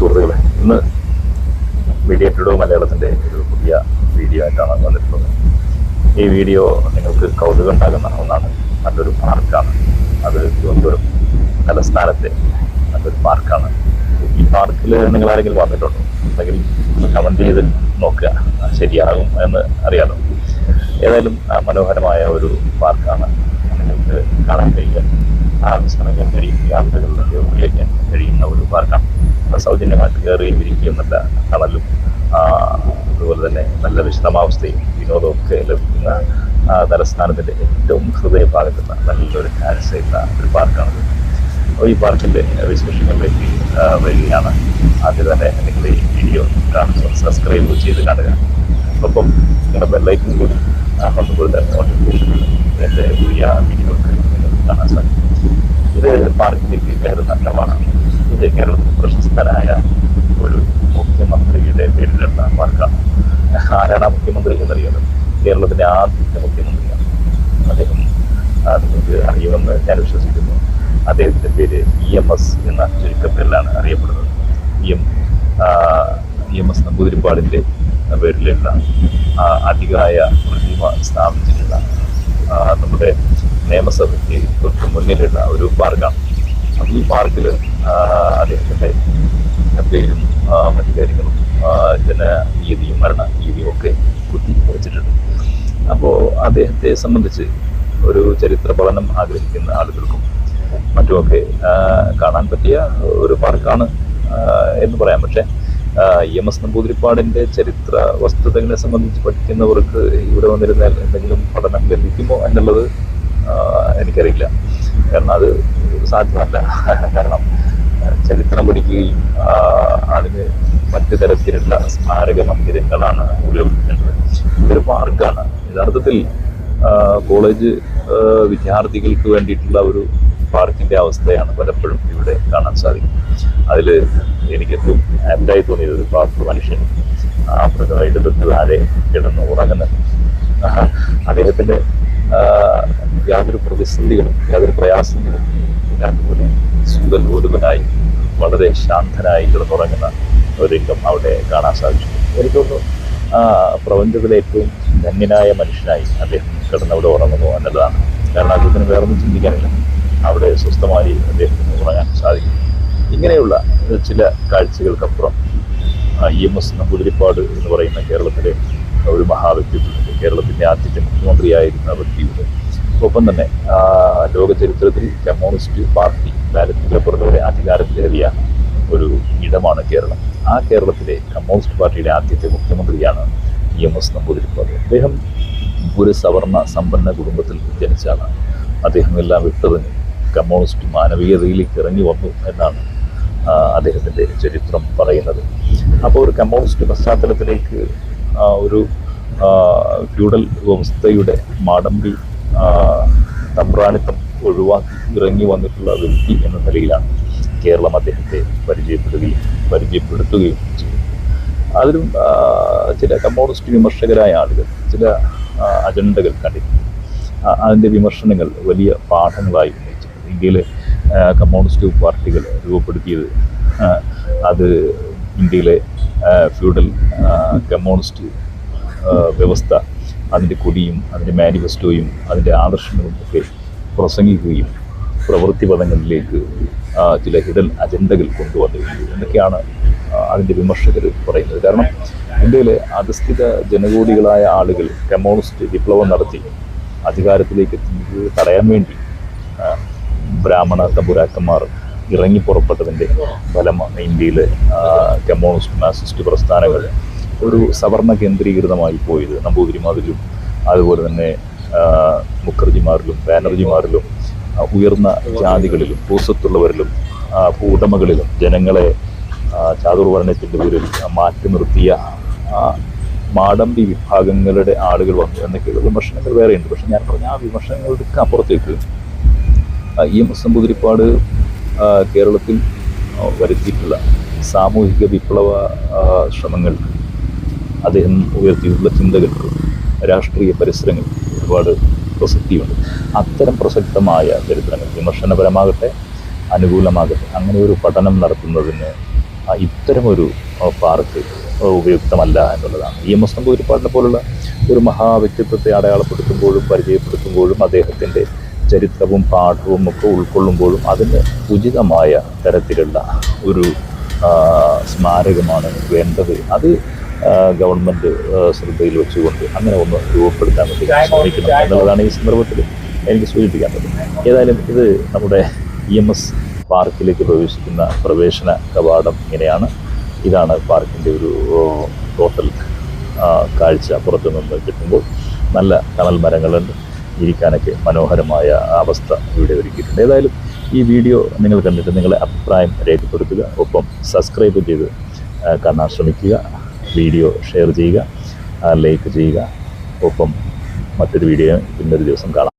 സുഹൃത്തുക്കളെ ഇന്ന് മീഡിയ മലയാളത്തിന്റെ ഒരു പുതിയ വീഡിയോ ആയിട്ടാണ് വന്നിട്ടുള്ളത്. ഈ വീഡിയോ നിങ്ങൾക്ക് കൗതുകം ഉണ്ടാകുന്ന ഒന്നാണ്. നല്ലൊരു പാർക്കാണ് അത് തിരുവനന്തപുരം തലസ്ഥാനത്തെ നല്ലൊരു പാർക്കാണ് ഈ പാർക്കിൽ നിങ്ങൾ ആരെങ്കിലും വന്നിട്ടുണ്ടോ? ഉണ്ടെങ്കിൽ കമന്റ് ചെയ്ത് നോക്കുക. ശരിയാകും എന്ന് അറിയാലോ. ഏതായാലും മനോഹരമായ ഒരു പാർക്കാണ് നിങ്ങൾക്ക് കാണാൻ കഴിയുക. വിശ്രമിക്കാൻ കഴിയും യാത്രകളിലൊക്കെ ഉപയോഗിക്കാൻ കഴിയുന്ന ഒരു പാർക്കാണ് സൗജന്യമായിട്ട് കയറുകയും ഇരിക്കുകയും നല്ല തണലും അതുപോലെ തന്നെ നല്ല വിശദമാവസ്ഥയും വിനോദവും ഒക്കെ ലഭിക്കുന്ന തലസ്ഥാനത്തിന്റെ ഏറ്റവും ഹൃദയഭാഗത്തുള്ള നല്ലൊരു കാഴ്ചയുള്ള ഒരു പാർക്കാണത്. അപ്പോൾ ഈ പാർക്കിന്റെ വിശേഷങ്ങളിലേക്ക് വരികയാണ്. ആദ്യം തന്നെ നിങ്ങൾ ഈ വീഡിയോ കാണുക സബ്സ്ക്രൈബ് ചെയ്ത് കാണുക. ഒപ്പം നിങ്ങളുടെ ബെല്ലൈക്കും കൂടി കൊടുത്താൽ നോട്ടിഫിക്കേഷൻ എന്റെ പുതിയ വീഡിയോക്ക് നിങ്ങൾക്ക് കാണാൻ സാധിക്കും ഇത് പാർക്കിലേക്ക് കയറുന്ന കടമാണ് ഇത് കേരളത്തിൽ പ്രശസ്തരായ ഒരു മുഖ്യമന്ത്രിയുടെ പേരിലുള്ള പാർക്കാണ് ആരാണ് മുഖ്യമന്ത്രി എന്നറിയാലോ കേരളത്തിന്റെ ആദ്യത്തെ മുഖ്യമന്ത്രിയാണ്. അദ്ദേഹം നിങ്ങൾക്ക് അറിയുമെന്ന് ഞാൻ വിശ്വസിക്കുന്നു. അദ്ദേഹത്തിന്റെ പേര് ഇ എം എസ് എന്ന ചുരുക്കപ്പേരിലാണ് അറിയപ്പെടുന്നത്. E M E M S നമ്പൂതിരിപ്പാടിന്റെ പേരിലുള്ള അധികായ പ്രതിമ സ്ഥാപിച്ചിട്ടുള്ള നമ്മുടെ നിയമസഭയ്ക്ക് തൊട്ട് മുന്നിലുള്ള ഒരു പാർക്കാണ് ഈ പാർക്കിൽ അദ്ദേഹത്തിന്റെ പേരും മറ്റു കാര്യങ്ങളും ജന രീതിയും മരണ രീതിയും ഒക്കെ കുത്തി വെച്ചിട്ടുണ്ട് അപ്പോൾ അദ്ദേഹത്തെ സംബന്ധിച്ച് ഒരു ചരിത്ര പഠനം ആഗ്രഹിക്കുന്ന ആളുകൾക്കും മറ്റുമൊക്കെ കാണാൻ പറ്റിയ ഒരു പാർക്കാണ് എന്ന് പറയാം. പക്ഷേ എം എസ് നമ്പൂതിരിപ്പാടിന്റെ ചരിത്ര വസ്തുതകളെ സംബന്ധിച്ച് പഠിക്കുന്നവർക്ക് ഇവിടെ വന്നിരുന്നാൽ എന്തെങ്കിലും പഠനം ലഭിക്കുമോ എന്നുള്ളത് എനിക്കറിയില്ല. കാരണം അത് സാധ്യമല്ല. കാരണം ചരിത്രം പഠിക്കുകയും അതിന് മറ്റു തരത്തിലുള്ള സ്മാരക മന്ദിരങ്ങളാണ് ഉപയോഗിക്കേണ്ടത് ഇതൊരു പാർക്കാണ് യഥാർത്ഥത്തിൽ കോളേജ് വിദ്യാർത്ഥികൾക്ക് വേണ്ടിയിട്ടുള്ള ഒരു പാർക്കിന്റെ അവസ്ഥയാണ് പലപ്പോഴും ഇവിടെ കാണാൻ സാധിക്കും അതിൽ എനിക്ക് ഏറ്റവും ആപ്റ്റായി തോന്നിയത് ഒരു പാർപ്പ് മനുഷ്യൻ ആഫ്രിക്കയുടെ തൊട്ട് താഴെ കിടന്ന് ഉറങ്ങുന്നത്. അദ്ദേഹത്തിന്റെ യാതൊരു പ്രതിസന്ധികളും യാതൊരു പ്രയാസങ്ങളും ഇല്ലാത്തപോലെ സുഖലോലുപനായി വളരെ ശാന്തനായി കിടന്നുറങ്ങുന്ന ഒരു രംഗം അവിടെ കാണാൻ സാധിച്ചു. എനിക്ക് തോന്നുന്നു ആ, പ്രപഞ്ചത്തിലെ ഏറ്റവും ധന്യനായ മനുഷ്യനായി അദ്ദേഹം കിടന്നവിടെ ഉറങ്ങുന്നു എന്നുള്ളതാണ് കാരണം അദ്ദേഹത്തിന് വേറൊന്നും ചിന്തിക്കാനില്ല. അവിടെ സ്വസ്ഥമായി അദ്ദേഹത്തിന് ഉറങ്ങാൻ സാധിക്കും. ഇങ്ങനെയുള്ള ചില കാഴ്ചകൾക്കപ്പുറം ഇ എം എസ് നമ്പൂതിരിപ്പാട് എന്ന് പറയുന്ന കേരളത്തിലെ ഒരു മഹാവ്യക്തിത്വത്തിന്റെ കേരളത്തിന്റെ ആദ്യത്തെ മുഖ്യമന്ത്രിയായിരുന്ന വ്യക്തിയുണ്ട് ഒപ്പം തന്നെ ലോക ചരിത്രത്തിൽ കമ്മ്യൂണിസ്റ്റ് പാർട്ടി ബാലറ്റ് പേപ്പറിലൂടെ അധികാരത്തിലേറിയ ഒരു ഇടമാണ് കേരളം. ആ കേരളത്തിലെ കമ്മ്യൂണിസ്റ്റ് പാർട്ടിയുടെ ആദ്യത്തെ മുഖ്യമന്ത്രിയാണ് ഇ എം എസ് നമ്പൂതിരിപ്പാട്. അദ്ദേഹം ഒരു സവർണ സമ്പന്ന കുടുംബത്തിൽ ജനിച്ചാണ് അദ്ദേഹം എല്ലാം വിട്ടതിന് കമ്മ്യൂണിസ്റ്റ് മാനവികതയിലേക്ക് ഇറങ്ങി വന്നു എന്നാണ് അദ്ദേഹത്തിന്റെ ചരിത്രം പറയുന്നത്. അപ്പോൾ ഒരു കമ്മ്യൂണിസ്റ്റ് പശ്ചാത്തലത്തിലേക്ക് ഒരു ഫ്യൂഡൽ വ്യവസ്ഥയുടെ മാടമ്പി തമ്പ്രാണിത്തം ഒഴിവാക്കി ഇറങ്ങി വന്നിട്ടുള്ള വ്യക്തി എന്ന നിലയിലാണ് കേരളം അദ്ദേഹത്തെ പരിചയപ്പെടുകയും പരിചയപ്പെടുത്തുകയും ചെയ്തു അതിലും ചില കമ്മ്യൂണിസ്റ്റ് വിമർശകരായ ആളുകൾ ചില അജണ്ടകൾ ആ, അതിന്റെ വിമർശനങ്ങൾ വലിയ പാഠങ്ങളായി ഉന്നയിച്ചിട്ടുണ്ട്. ഇന്ത്യയിലെ കമ്മ്യൂണിസ്റ്റ് പാർട്ടികൾ രൂപപ്പെടുത്തിയത് അത് ഇന്ത്യയിലെ ഫ്യൂഡൽ കമ്മ്യൂണിസ്റ്റ് വ്യവസ്ഥ അതിന്റെ കൊടിയും അതിന്റെ മാനിഫെസ്റ്റോയും അതിന്റെ ആദർശങ്ങളും ഒക്കെ പ്രസംഗിക്കുകയും പ്രവൃത്തി പദങ്ങളിലേക്ക് ചില ഹിഡൻ അജണ്ടകൾ കൊണ്ടുവന്നിരുന്നു. എന്നൊക്കെയാണ് അതിന്റെ വിമർശകർ പറയുന്നത്. കാരണം ഇന്ത്യയിലെ അധസ്ഥിത ജനകോടികളായ ആളുകൾ കമ്മ്യൂണിസ്റ്റ് വിപ്ലവം നടത്തി അധികാരത്തിലേക്ക് എത്തുന്നത് തടയാൻ വേണ്ടി ബ്രാഹ്മണ തമ്പുരാക്കന്മാർ ഇറങ്ങി പുറപ്പെട്ടതിന്റെ ഫലമാണ് ഇന്ത്യയിലെ കമ്മ്യൂണിസ്റ്റ് മാസിസ്റ്റ് പ്രസ്ഥാനങ്ങൾ. ഒരു സവർണ കേന്ദ്രീകൃതമായി പോയത് നമ്പൂതിരിമാരിലും അതുപോലെ തന്നെ മുഖർജിമാരിലും ബാനർജിമാരിലും ഉയർന്ന ജാതികളിലും ഭൂസ്വത്തുള്ളവരിലും ഭൂടമകളിലും ജനങ്ങളെ ചാതുർവർണത്തിന്റെ പേരിൽ മാറ്റി നിർത്തിയ മാടമ്പി വിഭാഗങ്ങളുടെ ആളുകൾ വന്നു എന്നൊക്കെയുള്ള വിമർശനങ്ങൾ വേറെയുണ്ട്. പക്ഷെ ഞാൻ പറഞ്ഞ ആ വിമർശനങ്ങൾക്ക് അപ്പുറത്തേക്ക് ഇ എം എസ് നമ്പൂതിരിപ്പാട് കേരളത്തിൽ വരുത്തിയിട്ടുള്ള സാമൂഹിക വിപ്ലവ ശ്രമങ്ങൾക്ക് അദ്ദേഹം ഉയർത്തിയിട്ടുള്ള ചിന്തകൾക്ക് രാഷ്ട്രീയ പരിസരങ്ങൾ ഒരുപാട് പ്രസക്തിയുണ്ട്. അത്തരം പ്രസക്തമായ ചരിത്രങ്ങൾ വിമർശനപരമാകട്ടെ അനുകൂലമാകട്ടെ അങ്ങനെ ഒരു പഠനം നടത്തുന്നതിന് ഇത്തരമൊരു പാർക്ക് ഉപയുക്തമല്ല എന്നുള്ളതാണ്. ഇ എം എസ് നമ്പൂതിരിപ്പാടിനെ പോലുള്ള ഒരു മഹാവ്യക്തിത്വത്തെ അടയാളപ്പെടുത്തുമ്പോഴും പരിചയപ്പെടുത്തുമ്പോഴും അദ്ദേഹത്തിന്റെ ചരിത്രവും പാഠവും ഒക്കെ ഉൾക്കൊള്ളുമ്പോഴും അതിന് ഉചിതമായ തരത്തിലുള്ള ഒരു സ്മാരകമാണ് വേണ്ടത്. അത് ഗവൺമെന്റ് ശ്രദ്ധയിൽ വെച്ചുകൊണ്ട് അങ്ങനെ ഒന്ന് രൂപപ്പെടുത്താൻ വേണ്ടി ശ്രമിക്കണം എന്നുള്ളതാണ് ഈ സന്ദർഭത്തിൽ എനിക്ക് സൂചിപ്പിക്കാൻ പറ്റും ഏതായാലും ഇത് നമ്മുടെ ഇ എം എസ് പാർക്കിലേക്ക് പ്രവേശിക്കുന്ന പ്രവേശന കവാടം ഇങ്ങനെയാണ്. ഇതാണ് പാർക്കിന്റെ ഒരു ടോട്ടൽ കാഴ്ച പുറത്തു നിന്ന് കിട്ടുമ്പോൾ. നല്ല തണൽ മരങ്ങളുണ്ട്. ഇരിക്കാനൊക്കെ മനോഹരമായ അവസ്ഥ ഇവിടെ ഒരുക്കിയിട്ടുണ്ട്. ഏതായാലും ഈ വീഡിയോ നിങ്ങൾ കണ്ടിട്ട് നിങ്ങളെ അഭിപ്രായം രേഖപ്പെടുത്തുക. ഒപ്പം സബ്സ്ക്രൈബ് ചെയ്ത് കാണാൻ ശ്രമിക്കുക. വീഡിയോ ഷെയർ ചെയ്യുക ലൈക്ക് ചെയ്യുക. ഒപ്പം മറ്റൊരു വീഡിയോ പിന്നൊരു ദിവസം കാണാം.